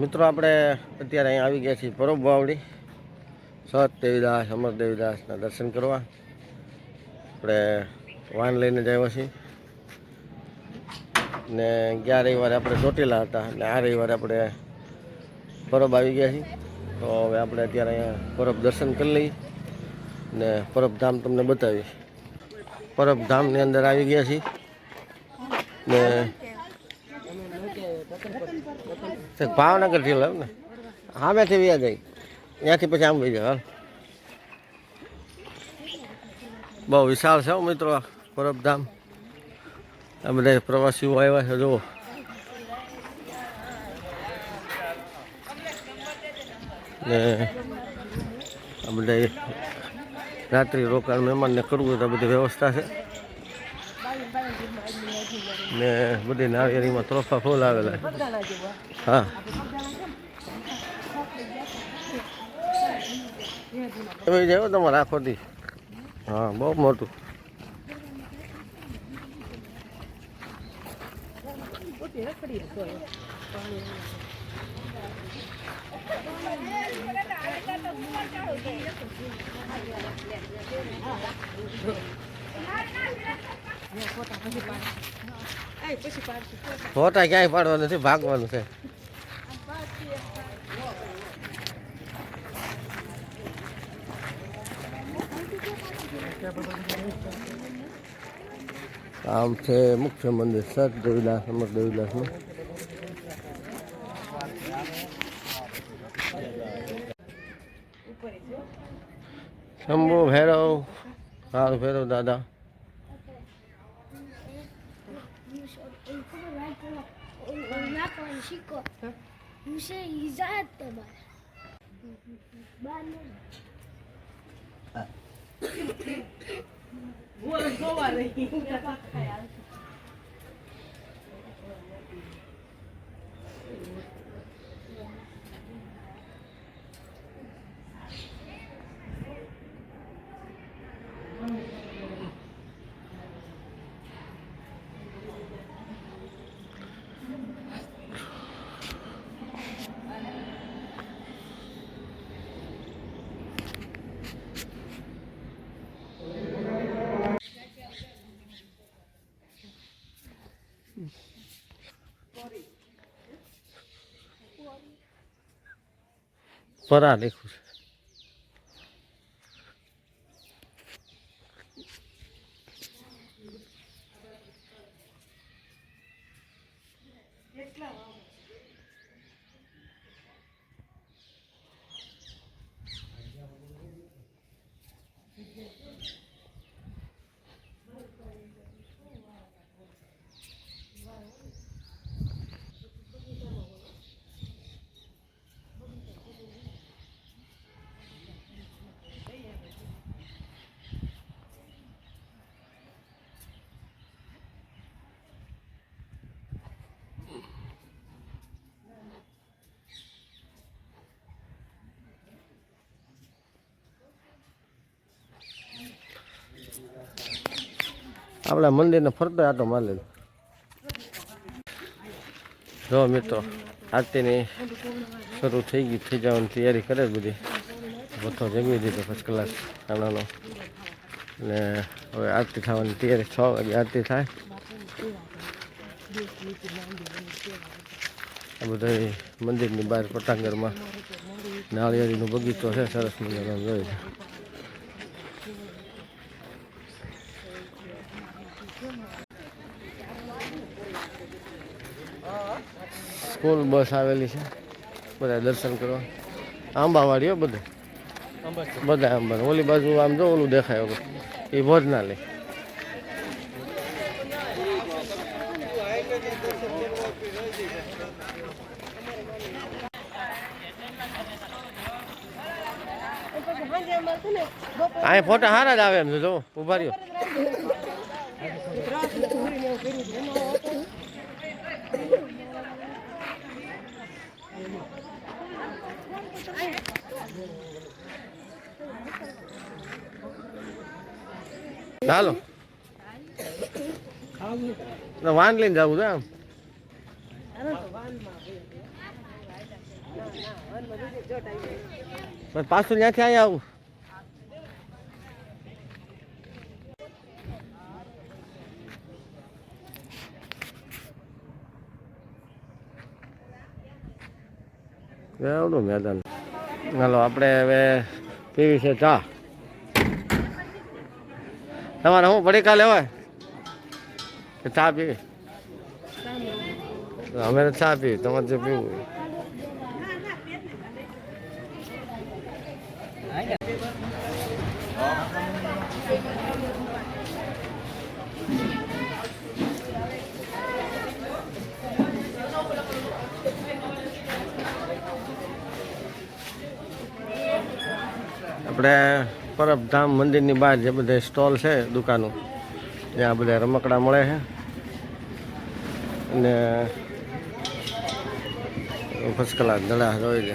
મિત્રો, આપણે અત્યારે અહીંયા આવી ગયા છીએ પરબ વાવડી. સત દેવીદાસ, અમર દેવીદાસના દર્શન કરવા. આપણે વાન લઈને જ આવ્યા છીએ. ને ગયા રવિવારે આપણે ચોટીલા હતા અને આ રવિવારે આપણે પરબ આવી ગયા છીએ. તો હવે આપણે અત્યારે અહીંયા પરબ દર્શન કરી લઈએ ને પરબ ધામ તમને બતાવીશ. પરબ ધામની અંદર આવી ગયા છીએ. ને તે ભાવનગરથી લઉં ને. સામેથી વ્યા જાય. ત્યાંથી પછી આમ વહી જાય બહુ વિશાળ છે મિત્રો પરબધામ. આ બધા પ્રવાસીઓ આવ્યા છે, જુઓ. ને આ બધા રાત્રિ રોકાણ મહેમાનને કરવું હોય તો બધી વ્યવસ્થા છે. ને બધી નાળિયેરીમાં ત્રોફા ફૂલ આવેલા હા. એવી જાઓ તમારે આખો દી હા, બહુ મોટું. ફોટા ક્યાંય પાડવા નથી, ભાગવાનું છે. આમ છે મુખ્ય મંદિર સત દેવીદાસ અમર દેવીદાસનું શંભુ, ભૈરવ, હાલ ભૈરવ દાદા. Muszę i za temat. પરા દેખું છે. આપણા મંદિરને ફરતા આટો મારે જો મિત્રો, આરતીની શરૂ થઈ ગઈ, થઈ જવાની તૈયારી કરે બધી. ભથ્થો જમી દીધો ફર્સ્ટ કલાક ખાનાનો ને હવે આરતી થવાની તૈયારી છ વાગે આરતી થાય. આ બધા મંદિરની બહાર પટાંગરમાં નાળિયેરીનો બગીચો છે, સરસ મજાનો જોઈ છે સ્કૂલ બસ આવેલી છે. બધા દર્શન કરવા. આંબાવાડીઓ બધે. બધા આંબા ઓલી બાજુ આમ જો ઓલું દેખાય એ ભોજનાલય અહીં ફોટા સારા જ આવે એમ જો. ઊભા રહ્યો. ચાલો વાન લઈને જવું છે આમ પાછું ત્યાંથી અહીંયા આવું. કેવડું મેદાન. હાલો, આપણે હવે પીવી છે ચા. તમારે હું પડીકા લેવાય કે ચા પીવી? અમે ચા પીવી, તમારે જે પીવું હોય. આપણે પરબધામ મંદિરની બહાર જે બધા સ્ટોલ છે દુકાનો, ત્યાં બધા રમકડા મળે છે. અને ફર્સ્ટ ક્લાસ દડા હોય લે